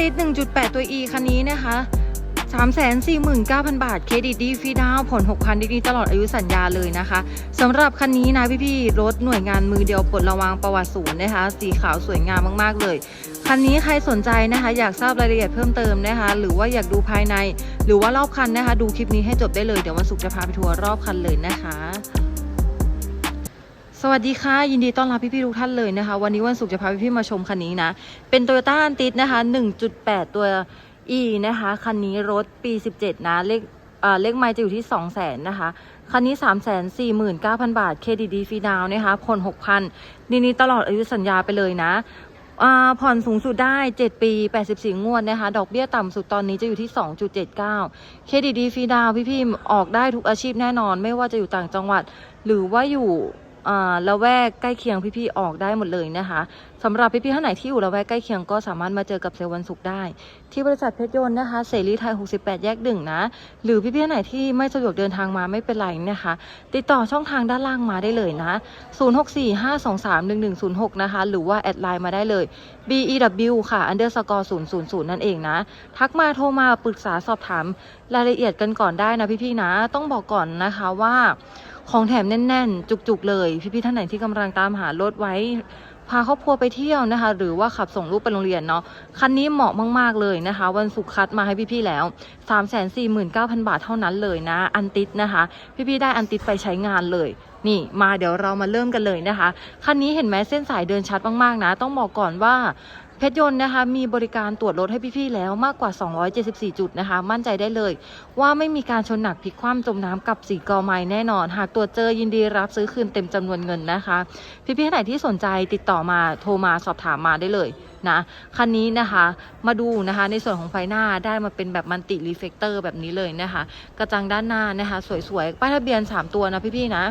ติด 1.8 ตัว E คันนี้นะคะ 349,000 บาท เครดิตดีฟรีดาวผ่อน6,000 ดีตลอดอายุสัญญาเลยนะคะสำหรับคันนี้นะพี่ๆ รถหน่วยงานมือเดียวปลดระวางประวัติศูนย์นะคะ สีขาวสวยงามมากๆเลยคันนี้ใครสนใจนะคะ อยากทราบรายละเอียดเพิ่มเติมนะคะ หรือว่าอยากดูภายใน หรือว่ารอบคันนะคะ ดูคลิปนี้ให้จบได้เลย เดี๋ยววันศุกร์จะพาไปทัวร์รอบคันเลยนะคะ สวัสดีค่ะ ยินดีต้อนรับพี่ๆทุกท่านเลยนะคะ วันนี้วันศุกร์จะพาพี่ๆมาชมคันนี้นะ เป็น Toyota a n t i s นะคะ 1.8 ตัว E นะคะ คันนี้รถปี 17 นะ เลขเอ่อเลขไมล์จะอยู่ที่ 200,000นะคะ คันนี้ 349,000 บาทเครดิตดีฟรีดาวนะคะผ่อน6,000นี่นี่ตลอดอายุสัญญาไปเลยนะอ่าผ่อนสูงสุดได้ 7 ปี 84 งวดนะคะ ดอกเบี้ยต่ำสุดตอนนี้จะอยู่ที่ 2.79 เครดิตดีฟรีดาวน์พี่ออกได้ทุกอาชีพแน่นอน ไม่ว่าจะอยู่ต่างจังหวัด หรือว่าอยู่ ละแวกใกล้เคียงพี่ๆออกได้หมดเลยนะคะสำหรับพี่ๆท่านไหนที่อยู่ละแวกใกล้เคียงก็สามารถมาเจอกับเซลล์วันศุกร์ได้ ที่บริษัทเพชรยนต์นะคะเสรีไทย 68 แยกหนึ่งนะ หรือพี่ๆท่านไหนที่ไม่สะดวกเดินทางมาไม่เป็นไรนะคะ ติดต่อช่องทางด้านล่างมาได้เลยนะ 0645231106 นะคะ หรือว่าแอดไลน์มาได้เลย bew ค่ะ underscore 000 นั่นเองนะ ทักมาโทรมาปรึกษาสอบถามรายละเอียดกันก่อนได้นะพี่ๆนะ ต้องบอกก่อนนะคะว่า ของแถมแน่น ๆ จุก ๆ เลย พี่ๆท่านไหนที่กำลังตามหารถไว้พาครอบครัวไปเที่ยวนะคะ หรือว่าขับส่งลูกไปโรงเรียนเนาะคันนี้เหมาะมากๆเลยนะคะ วันศุกร์คัดมาให้พี่ๆแล้ว 349,000 บาทเท่านั้นเลยนะ อันติดนะคะ พี่ๆได้อันติดไปใช้งานเลยนี่มาเดี๋ยวเรามาเริ่มกันเลยนะคะ คันนี้เห็นไหมเส้นสายเดินชัดมากๆนะ ต้องบอกก่อนว่า เพชรยนต์นะคะมีบริการตรวจรถให้พี่ๆแล้วมากกว่า 274 จุดนะคะ มั่นใจได้เลย ว่าไม่มีการชนหนักพลิกคว่ำจมน้ำกับสีกอไม้แน่นอน หากตรวจเจอยินดีรับซื้อคืนเต็มจำนวนเงินนะคะ พี่ๆท่านไหนที่สนใจติดต่อมาโทรมาสอบถามมาได้เลย นะคันนี้นะคะมาดูนะคะในส่วนของไฟหน้าได้มาเป็นแบบมันติรีเฟกเตอร์แบบนี้เลยนะคะกระจังด้านหน้านะคะสวยๆ ป้ายทะเบียน 3 ตัวนะพี่ๆนะ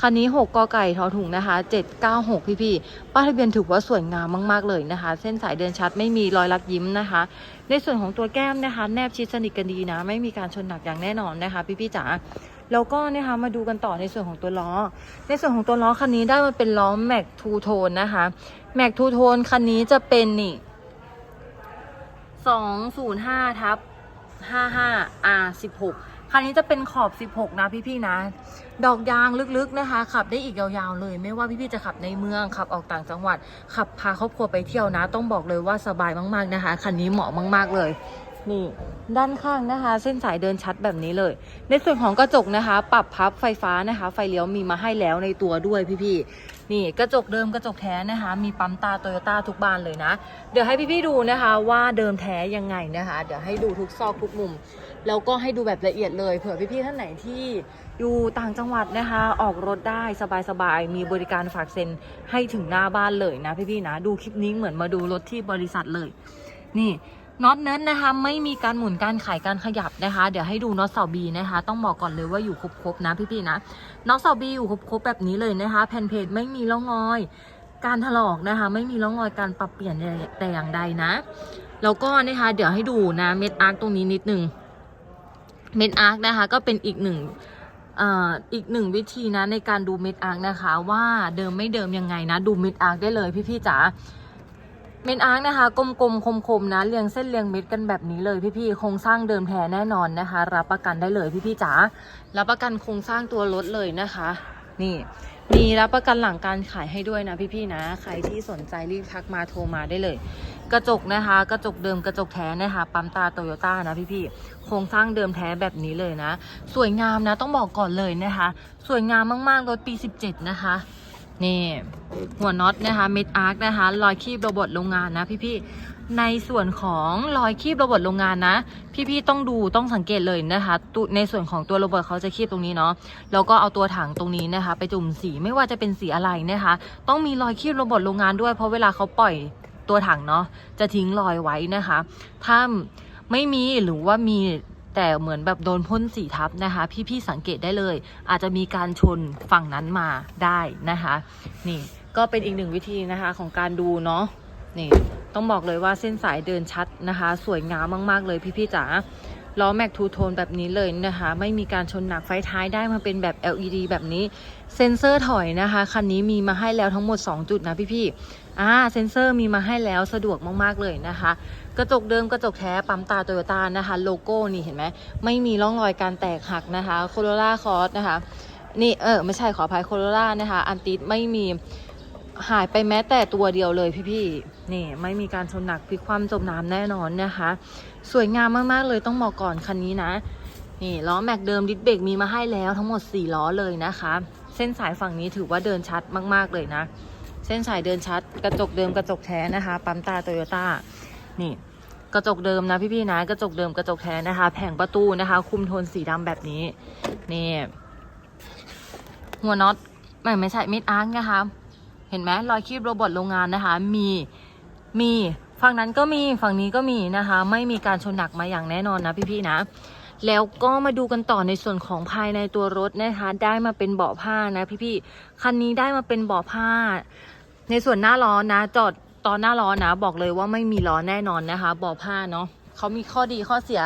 คันนี้ 6กอไก่ทอถุงนะคะ 796 พี่ๆป้ายทะเบียนถือว่าสวยงามมากๆเลยนะคะ เส้นสายเดินชัดไม่มีรอยลักยิ้มนะคะ ในส่วนของตัวแก้มนะคะ แนบชิดสนิทกันดีนะ ไม่มีการชนหนักอย่างแน่นอนนะคะ พี่ๆจ๋า แล้วก็นะคะมาดูกันต่อในส่วนของตัวล้อ ในส่วนของตัวล้อคันนี้ได้มาเป็นล้อแม็กทูโทนนะคะแม็กทูโทนคันนี้จะเป็นนี่205ทับ55 R 16คันนี้จะเป็นขอบ 16 นะพี่ๆนะ ดอกยางลึกๆนะคะ ขับได้อีกยาวๆเลย ไม่ว่าพี่ๆจะขับในเมืองขับออกต่างจังหวัด ขับพาครอบครัวไปเที่ยวนะ ต้องบอกเลยว่าสบายมากๆนะคะ คันนี้เหมาะมาก ๆเลย นี่ด้านข้างนะคะ เส้นสายเดินชัดแบบนี้เลย ในส่วนของกระจกนะคะ ปรับพับไฟฟ้านะคะ ไฟเลี้ยวมีมาให้แล้วในตัวด้วยพี่ๆนี่กระจกเดิมกระจกแท้นะคะ มีปั๊มตาโตโยต้าทุกบานเลยนะ เดี๋ยวให้พี่ๆดูนะคะว่าเดิมแท้ยังไงนะคะ เดี๋ยวให้ดูทุกซอกทุกมุม แล้วก็ให้ดูแบบละเอียดเลยเผื่อพี่ๆท่านไหนที่อยู่ต่างจังหวัดนะคะ ออกรถได้สบายๆมีบริการฝากเซ็นให้ถึงหน้าบ้านเลยนะพี่ๆนะ ดูคลิปนี้เหมือนมาดูรถที่บริษัทเลย นี่ น็อตเน้นนะคะไม่มีการหมุนการขายการขยับนะคะ เดี๋ยวให้ดูน็อตเสาบีนะคะ ต้องบอกก่อนเลยว่าอยู่ครบๆนะพี่ๆนะน็อตเสาบีอยู่ครบๆแบบนี้เลยนะคะ แผ่นเพจไม่มีร่องรอย การถลอกนะคะ ไม่มีร่องรอยการปรับเปลี่ยนแต่อย่างใดนะแล้วก็นะคะเดี๋ยวให้ดูนะเม็ดอาร์คตรงนี้นิดนึงเม็ดอาร์คนะคะ ก็เป็นอีกหนึ่งอ่ออีกหนึ่งวิธีนะในการดูเม็ดอาร์คนะคะ ว่าเดิมไม่เดิมยังไงนะ ดูเม็ดอาร์คได้เลยพี่ๆจ๋า เม็ดอาร์คนะคะกลมๆคมๆนะเรียงเส้นเรียงเม็ดกันแบบนี้เลยพี่ๆโครงสร้างเดิมแท้แน่นอนนะคะ รับประกันได้เลยพี่ๆจ๋ารับประกันโครงสร้างตัวรถเลยนะคะ นี่มีรับประกันหลังการขายให้ด้วยนะพี่ๆนะ ใครที่สนใจรีบทักมาโทรมาได้เลย กระจกนะคะ กระจกเดิมกระจกแท้นะคะปั๊มตาโตโยต้านะพี่ๆโครงสร้างเดิมแท้แบบนี้เลยนะ สวยงามนะต้องบอกก่อนเลยนะคะ สวยงามมากๆรถปี 17 นะคะ นี่หัวน็อตนะคะเม็ดอาร์คนะคะรอยคีบโรบอทโรงงานนะพี่ๆในส่วนของรอยคีบโรบอทโรงงานนะ พี่ๆต้องดูต้องสังเกตเลยนะคะตุในส่วนของตัวโรบอทเขาจะคีบตรงนี้เนาะแล้วก็เอาตัวถังตรงนี้นะคะ ไปจุ่มสีไม่ว่าจะเป็นสีอะไรนะคะ ต้องมีรอยคีบโรบอทโรงงานด้วยเพราะเวลาเขาปล่อยตัวถังเนาะจะทิ้งรอยไว้นะคะ ถ้าไม่มีหรือว่ามี แต่เหมือนแบบโดนพ่นสีทับนะคะ พี่ๆสังเกตได้เลย อาจจะมีการชนฝั่งนั้นมาได้นะคะ นี่ก็เป็นอีกหนึ่งวิธีนะคะของการดูเนาะนี่ต้องบอกเลยว่าเส้นสายเดินชัดนะคะ สวยงามมาก ๆ เลยพี่ๆจ๋า ล้อแม็กทูโทนแบบนี้เลยนะคะ ไม่มีการชนหนักไฟท้ายได้มาเป็นแบบ LED แบบนี้ เซ็นเซอร์ถอยนะคะ คันนี้มีมาให้แล้วทั้งหมด 2 จุดนะพี่ๆอ่าเซ็นเซอร์มีมาให้แล้วสะดวกมากๆเลยนะคะ กระจกเดิมกระจกแท้ปั๊มตาโตโยต้านะคะ โลโก้นี่เห็นไหมไม่มีร่องรอยการแตกหักนะคะโคโรล่าคอร์สนะคะนี่เออไม่ใช่ขออภัยโคโรล่านะคะ อันติดไม่มี หายไปแม้แต่ตัวเดียวเลยพี่ๆ นี่ไม่มีการชนหนักพลิกคว่ำจมน้ำแน่นอนนะคะ สวยงามมากๆเลยต้องบอกก่อนคันนี้นะ นี่ล้อแม็กเดิมดิสเบรกมีมาให้แล้วทั้งหมด 4 ล้อเลยนะคะ เส้นสายฝั่งนี้ถือว่าเดินชัดมากๆเลยนะ เส้นสายเดินชัด กระจกเดิมกระจกแท้นะคะ ปั๊มตาโตโยต้า นี่กระจกเดิมนะพี่ๆนะ กระจกเดิมกระจกแท้นะคะ แผงประตูนะคะ คุมโทนสีดำแบบนี้ นี่ หัวน็อตไม่ไม่ใช่มิดอาร์คนะคะ ห็นไหมรอยคีบโรบอทโรงงานนะคะ มีมีฝั่งนั้นก็มีฝั่งนี้ก็มีนะคะ ไม่มีการชนหนักมาอย่างแน่นอนนะพี่ๆนะ แล้วก็มาดูกันต่อในส่วนของภายในตัวรถนะคะ ได้มาเป็นเบาะผ้านะพี่ๆคันนี้ได้มาเป็นเบาะผ้า ในส่วนหน้าล้อนะจอดตอนหน้าล้อนะ บอกเลยว่าไม่มีล้อแน่นอนนะคะเบาะผ้าเนาะเขามีข้อดีข้อเสีย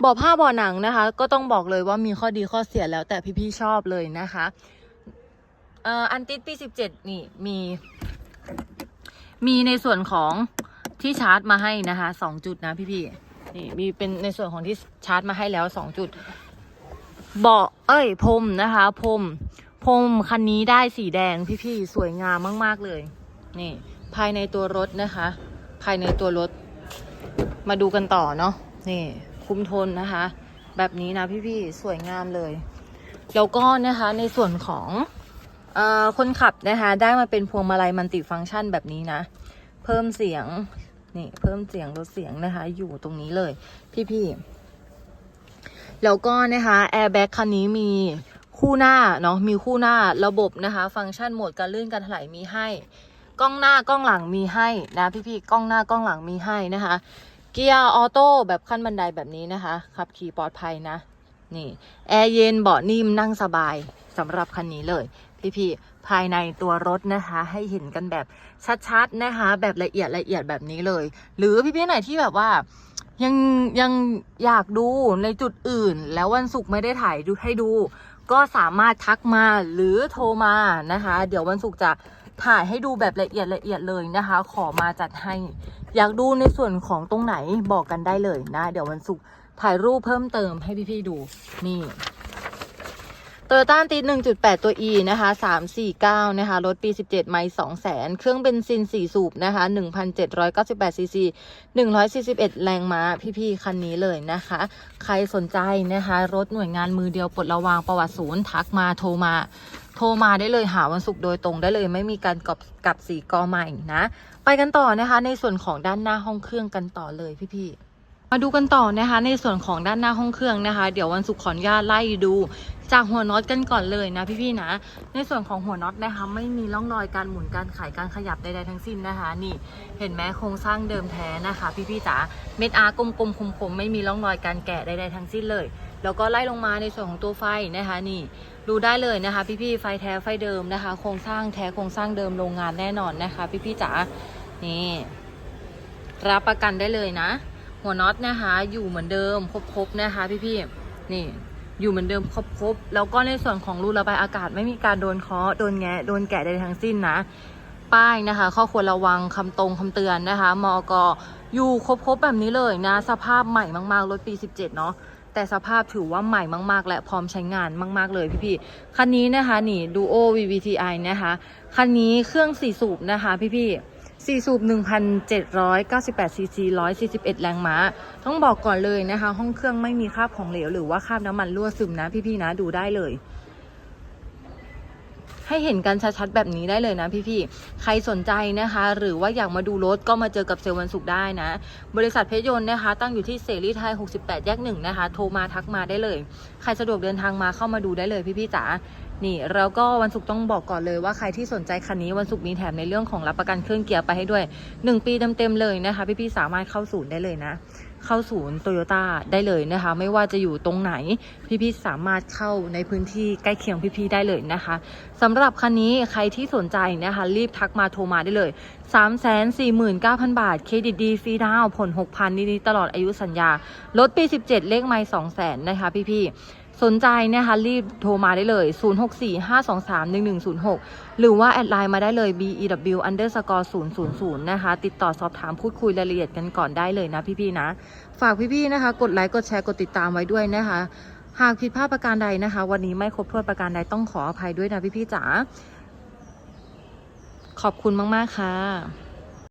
เบาะผ้าเบาหนังนะคะ ก็ต้องบอกเลยว่ามีข้อดีข้อเสียแล้วแต่พี่ๆชอบเลยนะคะ เอ่ออันติดปีสิบเจ็ดนี่มี มีในส่วนของที่ชาร์จมาให้นะคะสองจุดนะพี่ๆนี่มีเป็นในส่วนของที่ชาร์จมาให้แล้วสองจุด เบาะเอ้ยพรมนะคะพรมพรมคันนี้ได้สีแดงพี่ๆสวยงามมาก ๆเลย นี่ ภายในตัวรถนะคะ ภายในตัวรถ มาดูกันต่อเนาะนี่ คุ้มทนนะคะ แบบนี้นะพี่ๆสวยงามเลย แล้วก็นะคะในส่วนของ คนขับนะคะได้มาเป็นพวงมาลัยมัลติฟังก์ชันแบบนี้นะ เพิ่มเสียงนี่เพิ่มเสียงลดเสียงนะคะ อยู่ตรงนี้เลย พี่ๆแล้วก็นะคะแอร์แบ็กคันนี้มีคู่หน้าเนาะมีคู่หน้าระบบนะคะ ฟังก์ชันโหมดการลื่นการถลายมีให้กล้องหน้ากล้องหลังมีให้นะพี่ๆกล้องหน้ากล้องหลังมีให้นะคะ เกียร์ออโต้แบบขั้นบันไดแบบนี้นะคะขับขี่ปลอดภัยนะนี่แอร์เย็นเบาะนิ่มนั่งสบายสำหรับคันนี้เลย พี่ๆภายในตัวรถนะคะ ให้เห็นกันแบบชัดๆนะคะ แบบละเอียดละเอียดแบบนี้เลย หรือพี่ๆไหนที่แบบว่ายังยังอยากดูในจุดอื่น แล้ววันศุกร์ไม่ได้ถ่ายดูให้ดู ก็สามารถทักมาหรือโทรมานะคะ เดี๋ยววันศุกร์จะถ่ายให้ดูแบบละเอียดละเอียดเลยนะคะ ขอมาจัดให้ อยากดูในส่วนของตรงไหนบอกกันได้เลยนะ เดี๋ยววันศุกร์ถ่ายรูปเพิ่มเติมให้พี่ๆดูนี่ โตโยต้าตี1.8 ตัว E นะคะ 349 นะคะ รถปี 17 ไมล์200,000 เครื่องเบนซิน 4 สูบนะคะ 1,798 ซีซี 141 แรงม้า พี่ๆ คันนี้เลยนะคะ ใครสนใจนะคะ รถหน่วยงานมือเดียวปลดระวางประวัติศูนย์ ทักมาโทรมา โทรมาได้เลยหาวันศุกร์โดยตรงได้เลย ไม่มีการกับกับสีกอใหม่นะ ไปกันต่อนะคะ ในส่วนของด้านหน้าห้องเครื่องกันต่อเลยพี่ๆมาดูกันต่อนะคะในส่วนของด้านหน้าห้องเครื่องนะคะ เดี๋ยววันศุกร์ขออนุญาตไล่ดู จากหัวน็อตกันก่อนเลยนะพี่ๆนะ ในส่วนของหัวน็อตนะคะ ไม่มีร่องรอยการหมุนการขายการขยับใดๆทั้งสิ้นนะคะ นี่เห็นไหมโครงสร้างเดิมแท้นะคะ พี่ๆจ๋าเม็ดอาร์กลมๆคมๆไม่มีร่องรอยการแกะใดๆทั้งสิ้นเลย แล้วก็ไล่ลงมาในส่วนของตัวไฟนะคะนี่ดูได้เลยนะคะ พี่ๆไฟแท้ไฟเดิมนะคะ โครงสร้างแท้โครงสร้างเดิมโรงงานแน่นอนนะคะ พี่ๆจ๋านี่รับประกันได้เลยนะ หัวน็อตนะคะ อยู่เหมือนเดิมครบๆนะคะ พี่ๆนี่ อยู่เหมือนเดิมครบๆแล้วก็ในส่วนของรูระบายอากาศไม่มีการโดนเคาะโดนแงะโดนแกะใดทั้งสิ้นนะ ป้ายนะคะ ข้อควรระวังคำตรงคำเตือนนะคะมอกอยู่ครบๆแบบนี้เลยนะ สภาพใหม่มากๆรถปี 17 เนาะแต่สภาพถือว่าใหม่มาก ๆ และพร้อมใช้งานมาก ๆ เลยพี่ๆคันนี้นะคะนี่ Duo VVTi นะคะ คันนี้เครื่องสี่สูบนะคะพี่ๆ สี่สูบ 1,798 ซีซี 141 แรงม้า ต้องบอกก่อนเลยนะคะ ห้องเครื่องไม่มีคราบของเหลว หรือว่าคราบน้ำมันรั่วซึมนะ พี่ๆนะดูได้เลย ให้เห็นกันชัดๆแบบนี้ได้เลยนะพี่ๆ ใครสนใจนะคะ หรือว่าอยากมาดูรถก็มาเจอกับเซลล์วันศุกร์ได้นะ บริษัทเพชรยนต์นะคะ ตั้งอยู่ที่เสรีไทย 68 แยกหนึ่งนะคะ โทรมาทักมาได้เลย ใครสะดวกเดินทางมาเข้ามาดูได้เลยพี่ๆจ๋า นี่แล้วก็วันศุกร์ต้องบอกก่อนเลยว่าใครที่สนใจคันนี้วันศุกร์มีแถมในเรื่องของรับประกันเครื่องเกียร์ไปให้ด้วย 1 ปีเต็มๆเลยนะคะ พี่ๆสามารถเข้าศูนย์ได้เลยนะ เข้าศูนย์โตโยต้าได้เลยนะคะ ไม่ว่าจะอยู่ตรงไหน พี่ๆสามารถเข้าในพื้นที่ใกล้เคียงพี่ๆได้เลยนะคะสำหรับคันนี้ใครที่สนใจนะคะ รีบทักมาโทรมาได้เลย349,000 บาทเครดิตดีฟรีดาวผ่อน6,000นิดๆตลอดอายุสัญญารถปี 17 เลขไม่2 0 0 0 0นะคะพี่ๆ สนใจนะคะรีบโทรมาได้เลย 0645231106 หรือว่าแอดไลน์มาได้เลย bew underscore 000 นะคะ ติดต่อสอบถามพูดคุยรายละเอียดกันก่อนได้เลยนะพี่ๆนะ ฝากพี่ๆนะคะ กดไลค์กดแชร์กดติดตามไว้ด้วยนะคะ หากผิดพลาดประการใดนะคะ วันนี้ไม่ครบถ้วนประการใดต้องขออภัยด้วยนะพี่ๆจ๋าขอบคุณมากๆค่ะ